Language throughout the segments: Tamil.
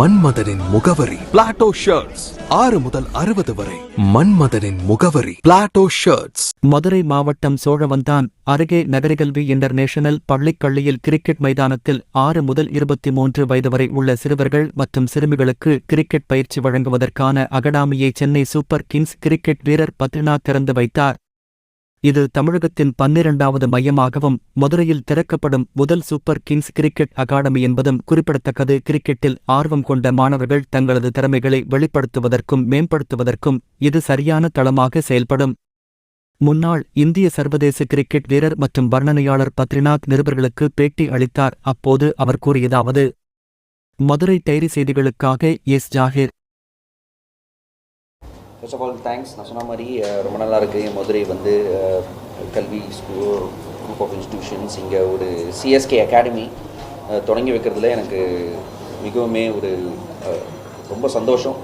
மன்மதனின் முகவரி. பிளாட்டோ ஷர்ட்ஸ் ஆறு முதல் அறுபது வரை. மன்மதனின் முகவரி. பிளாட்டோ ஷர்ட்ஸ் மதுரை மாவட்டம் சோழவந்தான் அருகே நகரிகல்வி இன்டர்நேஷனல் பள்ளிக்கல்லியில் கிரிக்கெட் மைதானத்தில் ஆறு முதல் இருபத்தி மூன்று வயது வரை உள்ள சிறுவர்கள் மற்றும் சிறுமிகளுக்கு கிரிக்கெட் பயிற்சி வழங்குவதற்கான அகடாமியை சென்னை சூப்பர் கிங்ஸ் கிரிக்கெட் வீரர் பத்ரிநாத் திறந்து வைத்தார். இது தமிழகத்தின் பன்னிரண்டாவது மையமாகவும் மதுரையில் திறக்கப்படும் முதல் சூப்பர் கிங்ஸ் கிரிக்கெட் அகாடமி என்பதும் குறிப்பிடத்தக்கது. கிரிக்கெட்டில் ஆர்வம் கொண்ட மாணவர்கள் தங்களது திறமைகளை வெளிப்படுத்துவதற்கும் மேம்படுத்துவதற்கும் இது சரியான தளமாக செயல்படும். முன்னாள் இந்திய சர்வதேச கிரிக்கெட் வீரர் மற்றும் வர்ணனையாளர் பத்ரிநாத் நிருபர்களுக்கு பேட்டி அளித்தார். அப்போது அவர் கூறியதாவது மதுரை டைரி செய்திகளுக்காக S. Zakir first of all thanks நான் சொன்ன மாதிரி ரொம்ப நல்லா இருக்குது மதுரை வந்து கல்வி ஸ்கூல் குரூப் ஆஃப் இன்ஸ்டிடியூஷன்ஸ் இங்கே ஒரு சிஎஸ்கே அகாடமி தொடங்கி வைக்கிறதுல எனக்கு மிகவுமே ஒரு ரொம்ப சந்தோஷம்.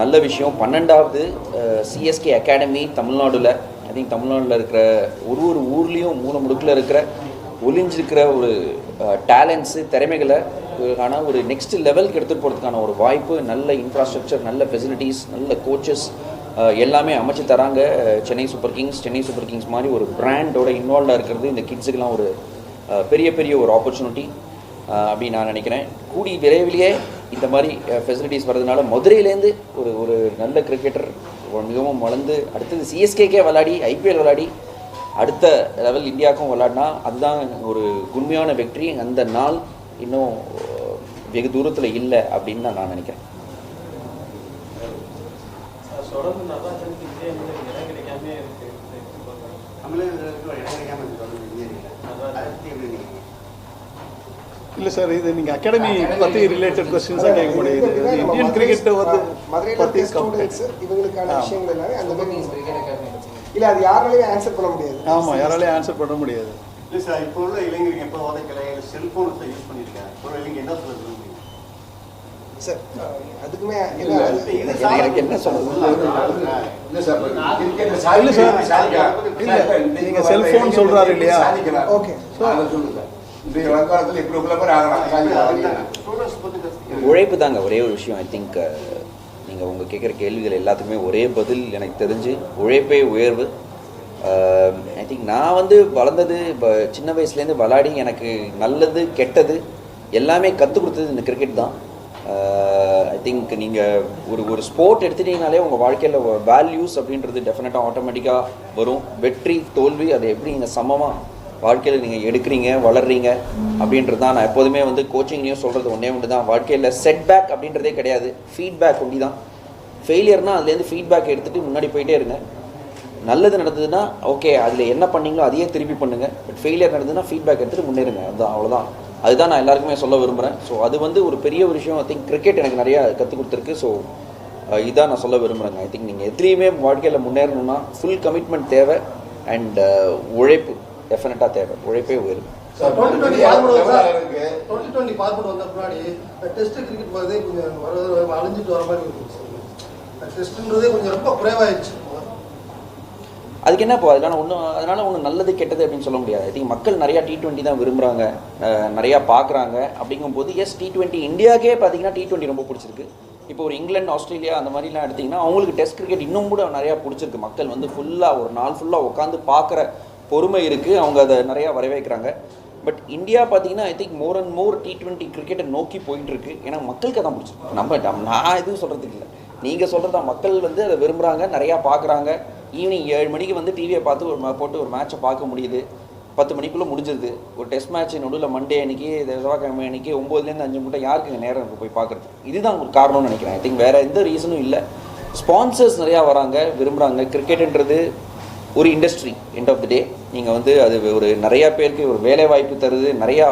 நல்ல விஷயம். பன்னெண்டாவது சிஎஸ்கே அகாடமி தமிழ்நாடுல. ஐ திங்க் தமிழ்நாட்டில் இருக்கிற ஒரு ஒரு ஊர்லேயும் மூணு முடுக்கில் இருக்கிற ஒளிஞ்சிருக்கிற ஒரு டேலண்ட்ஸு திறமைகளை ஆனால் ஒரு நெக்ஸ்ட் லெவலுக்கு எடுத்துகிட்டு போகிறதுக்கான ஒரு வாய்ப்பு நல்ல இன்ஃப்ராஸ்ட்ரக்சர் நல்ல ஃபெசிலிட்டிஸ் நல்ல கோச்சஸ் எல்லாமே அமைச்சு தராங்க. Chennai Super Kings Chennai Super Kings மாதிரி ஒரு பிராண்டோட இன்வால்வாக இருக்கிறது இந்த கிட்ஸுக்கெலாம் ஒரு பெரிய பெரிய ஒரு ஆப்பர்ச்சுனிட்டி அப்படின்னு நான் நினைக்கிறேன். கூடி விரைவிலேயே இந்த மாதிரி ஃபெசிலிட்டிஸ் வர்றதுனால மதுரையிலேருந்து ஒரு ஒரு நல்ல கிரிக்கெட்டர் மிகவும் வளர்ந்து அடுத்தது சிஎஸ்கேக்கே விளாடி ஐபிஎல் விளாடி அடுத்த லெவல் இந்தியாவுக்கும் விளாடினா அதுதான் ஒரு உண்மையான வெற்றி. அந்த நாள் இன்னும் வெகு தூரத்தில் இல்லை அப்படின்னு தான் நான் நினைக்கிறேன்? இல்ல சார் இது நீங்க அகாடமி பத்தி ரிலேட்டட் கொஸ்டின்ஸா கேட்க முடியாது. இந்தியன் மதுரை- கிரிக்கெட் வந்து இருக்க ஸ்டூடெண்ட்ஸ் இவங்களுக்கான. விஷயங்கள் எல்லாமே அந்த மாதிரி இல்ல அது யாராலையும் ஆன்சர் பண்ண முடியாது. ஆமா யாராலையும் ஆன்சர் பண்ண முடியாது. இல்ல சார் இப்போ உள்ள இளைஞர்கள் எப்போ உதைக்கல செல்போன்ஸை யூஸ் இப்போ உள்ள இளைஞர் என்ன சொல்ல விரும்புறீங்க? சார் அதுக்குமே எனக்கு- என்ன சொல்றது? நீங்க செல்போன் சொல்றாரு இல்லையா? ஓகே. அதை சொல்லுங்க. இன்றைய வருங்காலத்தில் இப்படி உள்ள ஆகலாம். உழைப்பு தாங்க ஒரே ஒரு விஷயம். ஐ திங்க் நீங்கள் உங்கள் கேட்குற கேள்விகள் எல்லாத்துக்குமே ஒரே பதில் எனக்கு தெரிஞ்சு உழைப்பே உயர்வு. திங்க் நான் வந்து வளர்ந்தது இப்போ சின்ன வயசுலேருந்து விளாடி எனக்கு நல்லது கெட்டது எல்லாமே கற்றுக் கொடுத்தது இந்த கிரிக்கெட் தான். ஐ திங்க் நீங்கள் ஒரு ஒரு ஸ்போர்ட் எடுத்துட்டீங்கனாலே உங்கள் வாழ்க்கையில் வேல்யூஸ் அப்படின்றது டெஃபினட்டாக ஆட்டோமேட்டிக்காக வரும். வெற்றி தோல்வி அதை எப்படி நீங்கள் சமமாக வாழ்க்கையில் நீங்கள் எடுக்கிறீங்க வளர்றீங்க அப்படின்றது தான். நான் எப்போதுமே வந்து கோச்சிங்லேயும் சொல்கிறது ஒன்றே ஒன்று தான். வாழ்க்கையில் செட்பேக் அப்படின்றதே கிடையாது. ஃபீட்பேக் ஒண்டி தான் ஃபெயிலியர்னால் அதுலேருந்து ஃபீட்பேக் எடுத்துகிட்டு முன்னாடி போயிட்டே இருங்க. நல்லது நடந்ததுன்னா ஓகே அதில் என்ன பண்ணீங்களோ அதையே திருப்பி பண்ணுங்கள் பட் ஃபெயிலியர் நடந்ததுன்னா ஃபீட்பேக் எடுத்துகிட்டு முன்னேறுங்க. அதுதான் அவ்வளோதான் அதுதான் நான் எல்லாருக்குமே சொல்ல விரும்புகிறேன் ஸோ அது வந்து ஒரு பெரிய ஒரு விஷயம். ஐ திங்க் கிரிக்கெட் எனக்கு நிறையா கற்றுக் கொடுத்துருக்கு. ஸோ இதான் நான் சொல்ல விரும்புகிறேங்க ஐ திங்க் நீங்கள் எதுலேயுமே வாழ்க்கையில் முன்னேறணும்னா ஃபுல் கமிட்மெண்ட் தேவை அண்ட் உழைப்பு டெஃபினட்டாக தேவை. உழைப்பே உயரும் சார், 2020 எவ்வளவு பார்ப்போம் சார். இருக்கு? 2020 பார்ப்போம் வந்த பின்னாடி டெஸ்ட் கிரிக்கெட் போகிறதே கொஞ்சம் வர வர அழிஞ்சிட்டு வர மாதிரி இருக்கு சார் டெஸ்ட்ன்றதே கொஞ்சம் ரொம்ப குறைவாயிடுச்சு அதுக்கு என்ன இப்போ அதனால ஒன்றும் அதனால ஒன்றும் நல்லது கெட்டது அப்படின்னு சொல்ல முடியாது. ஐ திங்க் மக்கள் நிறையா டி டுவெண்ட்டி தான் விரும்புகிறாங்க நிறையா பார்க்குறாங்க. அப்படிங்கும்போது எஸ் டி டுவெண்ட்டி இந்தியாக்கே பார்த்தீங்கன்னா டி டுவெண்ட்டி ரொம்ப பிடிச்சிருக்கு. இப்போ ஒரு இங்கிலாந்து ஆஸ்திரேலியா அந்த மாதிரிலாம் எடுத்திங்கன்னா அவங்களுக்கு டெஸ்ட் கிரிக்கெட் இன்னும் கூட நிறையா பிடிச்சிருக்கு. மக்கள் வந்து ஃபுல்லாக ஒரு நாள் ஃபுல்லாக உட்காந்து பார்க்குற பொறுமை இருக்குது அவங்க அதை நிறையா வரவேற்கிறாங்க. பட் இந்தியா பார்த்தீங்கன்னா I think more and more T twenty கிரிக்கெட்டை நோக்கி போயிட்டுருக்கு. ஏன்னா மக்களுக்கு தான் பிடிச்சிருக்கு. நம்ம நம்ம- நான் எதுவும் சொல்கிறதுக்கு இல்லை. நீங்கள் சொல்கிறதா மக்கள் வந்து அதை விரும்புகிறாங்க நிறையா பார்க்குறாங்க. ஈவினிங் ஏழு மணிக்கு வந்து டிவியை பார்த்து ஒரு போட்டு ஒரு மேட்சை பார்க்க முடியுது. பத்து மணிக்குள்ளே முடிஞ்சிருது. ஒரு டெஸ்ட் மேட்ச் நடுவில் மண்டே அன்னைக்கு செவ்வாய்க்கிழமை அன்னைக்கு ஒம்போதுலேருந்து அஞ்சு மூட்டை யாருக்குங்க நேரம் இருக்குது போய் பார்க்குறது? இதுதான் ஒரு காரணம்னு நினைக்கிறேன். ஐ திங்க் வேறு எந்த ரீசனும் இல்லை. ஸ்பான்சர்ஸ் நிறையா வராங்க விரும்புகிறாங்க கிரிக்கெட்டுன்றது ஒரு industry end of the day நீங்கள் வந்து அது ஒரு நிறையா பேருக்கு ஒரு வேலை வாய்ப்பு தருது. நிறையா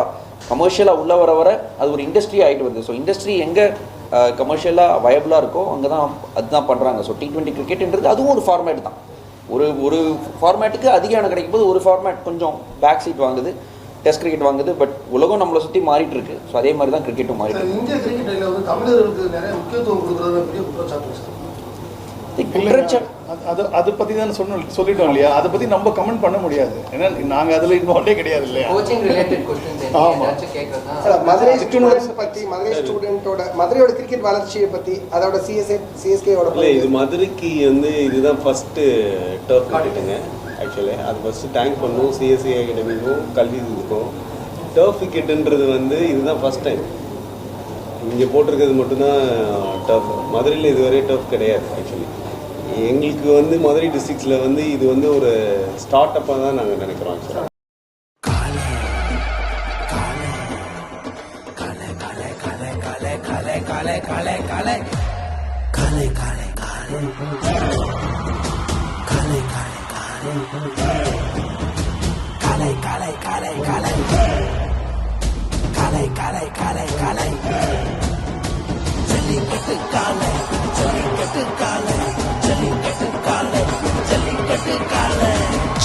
கமர்ஷியலாக உள்ள வர வர அது ஒரு இண்டஸ்ட்ரி ஆகிட்டு வருது. ஸோ இண்டஸ்ட்ரி எங்கே கமர்ஷியலாக வயபிளாக இருக்கோ அங்கே தான் அதுதான் பண்ணுறாங்க ஸோ டி டுவெண்ட்டி கிரிக்கெட்ன்றது அதுவும் ஒரு ஃபார்மேட் தான். ஒரு ஒரு ஃபார்மேட்டுக்கு அதிகம் கிடைக்கும் போது ஒரு ஃபார்மேட் கொஞ்சம் பேக் சீட் வாங்குது டெஸ்ட் கிரிக்கெட் வாங்குது பட் உலகம் நம்மளை சுற்றி மாறிட்டு இருக்கு. ஸோ அதே மாதிரி தான் கிரிக்கெட்டும் மாறிட்டு இந்திய கிரிக்கெட் தமிழர்களுக்கு நிறைய முக்கியத்துவம் கொடுக்குறது பெரிய குற்றச்சாட்டு அது- அது அதை பற்றி தான் சொன்னோம் சொல்லிட்டோம் இல்லையா? அதை பற்றி நம்ம கமெண்ட் பண்ண முடியாது. ஏன்னா நாங்கள் அதில் இன்வால்வே கிடையாது இல்லையா? கோச்சிங் மதுரை ஸ்டூடெண்ட்ஸ் பத்தி மதுரை ஸ்டூடெண்டோட மதுரையோட கிரிக்கெட் வளர்ச்சியை பத்தி அதோட சிஎஸ்ஏ சிஎஸ்கேவோட இல்லை இது மதுரைக்கு வந்து இதுதான் ஃபஸ்ட்டு டர்ஃப் கிரிக்கெட்டுங்க ஆக்சுவலி அது ஃபஸ்ட்டு தேங்க் பண்ணும் சிஎஸ்சி அகாடமிக்கும் கல்வி இதுக்கும். டர்ஃப் கிரிக்கெட்டுன்றது வந்து இதுதான் ஃபஸ்ட் டைம் இங்கே போட்டிருக்கிறது மட்டும்தான் டர்ஃப் மதுரையில் இதுவரை டர்ஃப் கிடையாது ஆக்சுவலி எங்களுக்கு வந்து மதுரை டிஸ்ட்ரிக்ஸில் வந்து இது வந்து ஒரு ஸ்டார்ட் அப்பாக தான் நாங்கள் நினைக்கிறோம் ஆக்சுவலாக